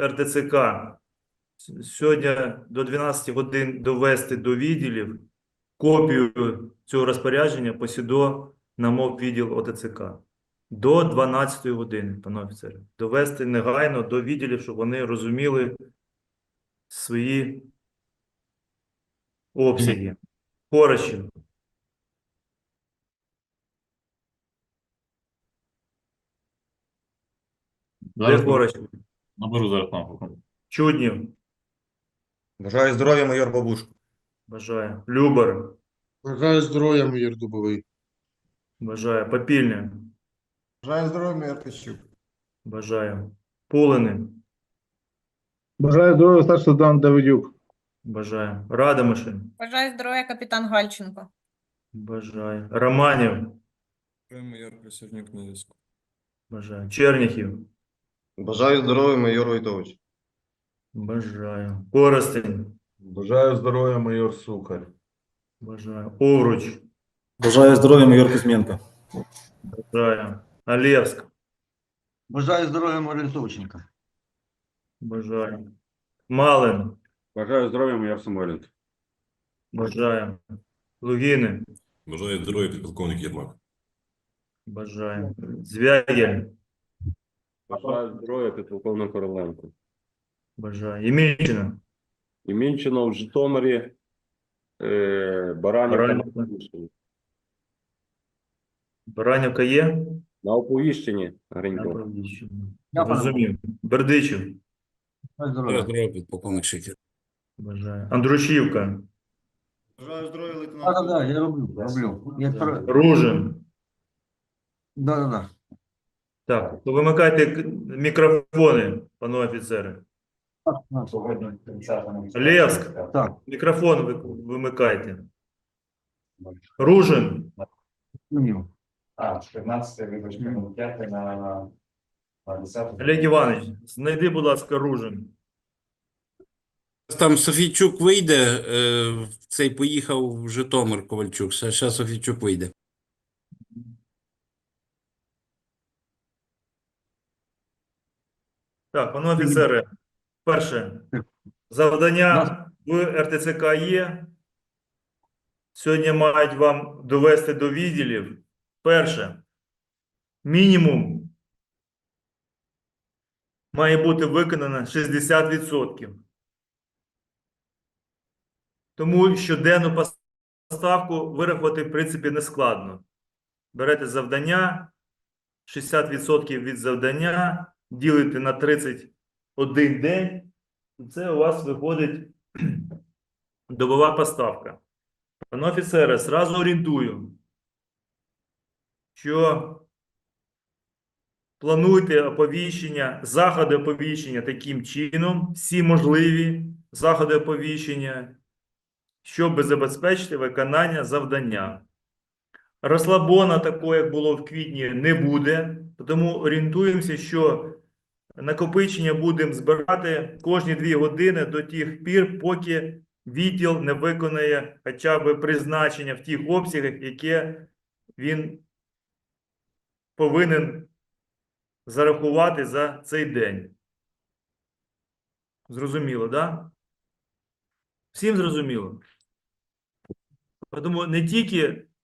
РТЦК сьогодні до 12 годин довести до відділів копію цього розпорядження посідо на мов відділ ОТЦК. До 12 години, пане офіцери. Довести негайно до відділів, щоб вони розуміли свої обсяги. Хорошів. Де Зараз Хорошів? Наберу зараз кнопку. Чуднів. Бажаю здоров'я, майор Бабушко. Бажаю. Любар. Бажаю здоров'я, майор Дубовий. Бажаю. Попільня. Бажаю здоров'я, майор Кищук. Бажаю. Пулини. Бажаю здоров'я, старший сержант Давидюк. Бажаю. Радомишин. Бажаю здоров'я, капітан Гальченко. Бажаю. Романів. Майор присяжник на зв'язку. Бажаю. Черніхів. Бажаю здоров'я, майор Войтович. Бажаю. Коростень. Бажаю здоров'я, майор Сухар. Бажаю. Овруч. Бажаю здоров'я, майор Кузьменко. Бажаю. Олевськ. Бажаю здоров'я Маринтовченка. Бажаю. Малин. Бажаю здоров'я, майор Самойленко. Бажаю. Лугіни. Бажаю здоров'я, підполковник Єрмак. Бажаю. Звягель. Бажаю здоров'я, підполковник Короленко. Бажаю. Ємільчина. І Мінчино в Житомирі, е, Баранівка Баранівка. Баранівка є? На Оповіщенні, Гринько. Розумів. Бердичів. Здоров'я. здоров'я, підполковник Шикер. Бажаю. Андрушівка. Бажаю здоров'я, лейтенант. так, так, я роблю, роблю. Я. Ружин. Да, да, да. Так, то вимикайте мікрофони, пане офіцери. Левськ, Так, мікрофон ви- вимикайте. Ружин. А, 14 вибачте, ну, 5 на, на 10. Олег Іванович, знайди, будь ласка, Ружин. Там Софійчук вийде, е, цей поїхав в Житомир Ковальчук. Зараз Софійчук вийде. Так, пане офіцери, перше, завдання в РТЦК є. Сьогодні мають вам довести до відділів. Перше, мінімум має бути виконано 60%. Тому щоденну поставку вирахувати, в принципі, не складно. Берете завдання, 60% від завдання, ділите на 31 день, це у вас виходить добова поставка. Пане офіцере, зразу орієнтую, що плануйте оповіщення, заходи оповіщення таким чином, всі можливі заходи оповіщення, щоб забезпечити виконання завдання. Розслабона такого, як було в квітні, не буде, тому орієнтуємося, що накопичення будемо збирати кожні дві години до тих пір, поки відділ не виконає хоча б призначення в тих обсягах, яке він повинен зарахувати за цей день. Зрозуміло? Да? Всім зрозуміло? Тому не тільки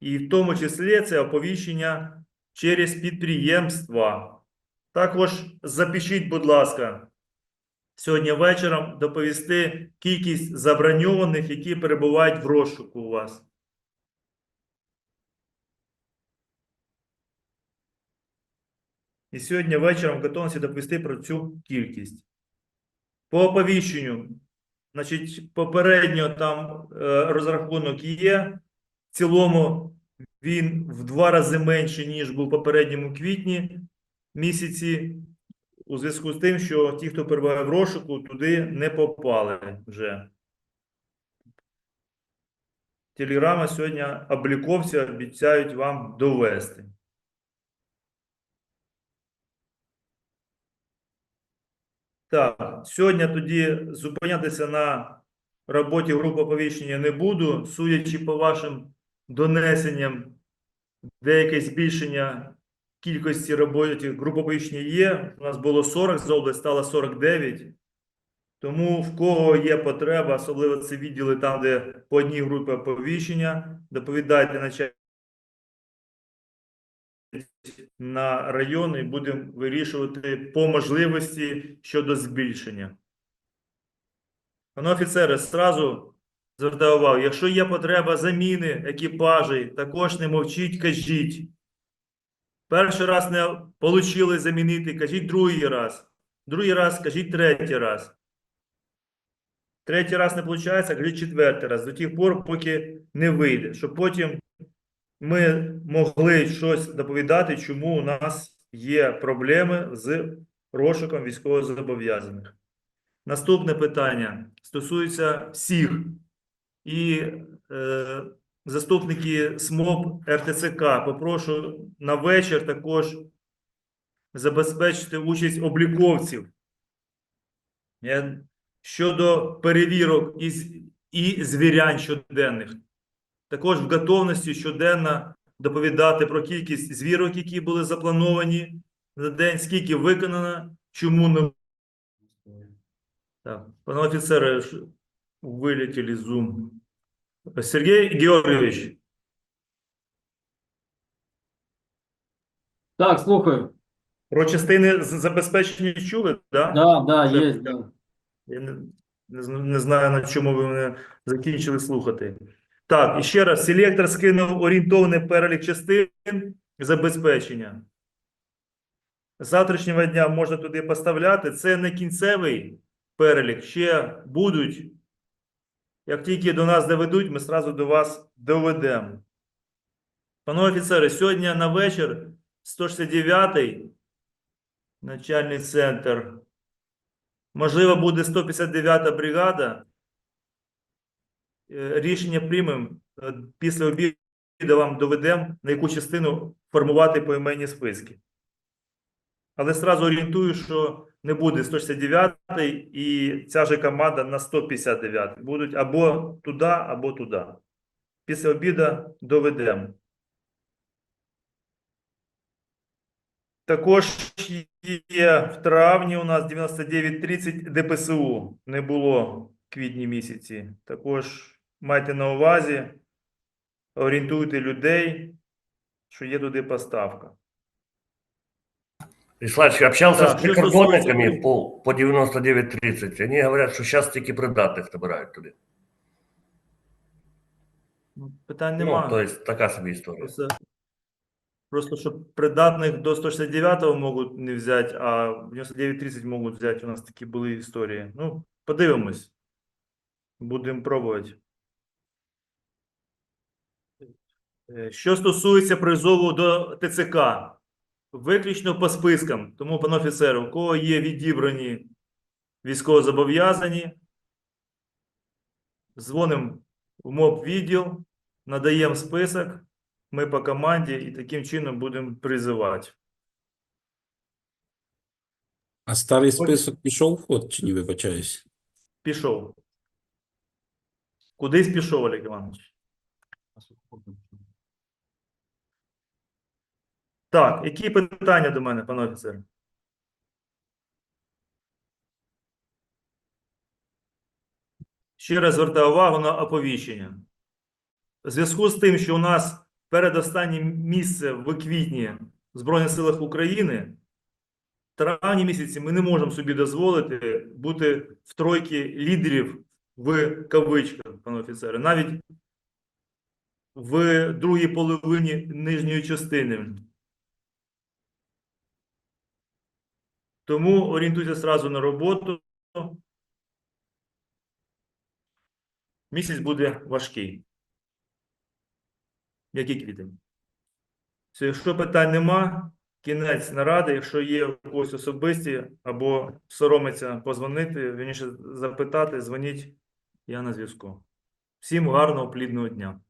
і в тому числі це оповіщення через підприємства. Також запишіть, будь ласка, сьогодні вечором доповісти кількість заброньованих, які перебувають в розшуку у вас. І сьогодні вечором готовності доповісти про цю кількість. По оповіщенню, значить, попередньо там е, розрахунок є. В цілому він в два рази менше, ніж був в попередньому квітні місяці, у зв'язку з тим, що ті, хто перебуває в розшуку, туди не попали вже. Телеграма сьогодні обліковці обіцяють вам довести. Так, сьогодні тоді зупинятися на роботі групи оповіщення не буду, судячи по вашим донесенням, деяке збільшення кількості роботи груп є. У нас було 40 з області, стало 49. Тому в кого є потреба, особливо це відділи там, де по одній групі оповіщення, доповідайте начальнику на район і будемо вирішувати по можливості щодо збільшення. Пане офіцери, зразу звертаю увагу, якщо є потреба заміни екіпажей, також не мовчіть, кажіть. Перший раз не отримали замінити, кажіть другий раз. Другий раз, кажіть третій раз. Третій раз не виходить, кажіть четвертий раз. До тих пор, поки не вийде. Щоб потім ми могли щось доповідати, чому у нас є проблеми з розшуком військовозобов'язаних. Наступне питання стосується всіх. І е, заступники СМОП РТЦК попрошу на вечір також забезпечити участь обліковців. Е, Щодо перевірок і, і звірянь щоденних. Також в готовності щоденно доповідати про кількість звірок, які були заплановані за день, скільки виконано, чому не. Так, пане офіцере, ш- вилетіли з Zoom. Сергій Георгійович, Так, слухаю. про частини забезпечення чули, да? Да, да, є, да. Я не, не, не знаю, на чому ви мене закінчили слухати. Так, і ще раз, селектор скинув орієнтовний перелік частин забезпечення. З завтрашнього дня можна туди поставляти. Це не кінцевий перелік, ще будуть. Як тільки до нас доведуть, ми зразу до вас доведемо. Панове офіцери, сьогодні на вечір 169-й начальний центр Можливо, буде 159-та бригада. Е, Рішення приймемо. Е, Після обіду вам доведемо, на яку частину формувати поіменні списки. Але сразу орієнтую, що не буде 169-й і ця же команда на 159-й. Будуть або туди, або туди. Після обіду доведемо. Також є в травні у нас 99.30 ДПСУ не було в квітні місяці. Також майте на увазі, орієнтуйте людей, що є туди поставка. Вячеславович, общался Так, с прикордонниками по, по 99.30. Они говорят, что сейчас таки придатных набирают туди. Ну, Питань Ну, то есть така собі історія. Просто, просто щоб придатних до 169-го можуть не взяти, а в 99.30 можуть взяти. У нас такі були історії. Ну, подивимось. Будемо пробувати. Е, Що стосується призову до ТЦК, виключно по спискам. Тому, пане офіцеру, у кого є відібрані військовозобов'язані, дзвонимо в МОБ відділ, надаємо список, ми по команді і таким чином будемо призивати. А старий список пішов в ход, чи не вибачаюсь? Пішов. Кудись пішов, Олег Іванович. Так, які питання до мене, пане офіцер? Ще раз звертаю увагу на оповіщення. В зв'язку з тим, що у нас передостаннє місце в квітні в Збройних силах України, в травні місяці ми не можемо собі дозволити бути в тройці лідерів в кавичках, пане офіцере, навіть в другій половині нижньої частини. Тому орієнтуйся зразу на роботу. Місяць буде важкий. Який квітень? Якщо питань нема, кінець наради, якщо є у когось особисті або соромиться позвонити, вірніше запитати, дзвоніть, я на зв'язку. Всім гарного, плідного дня.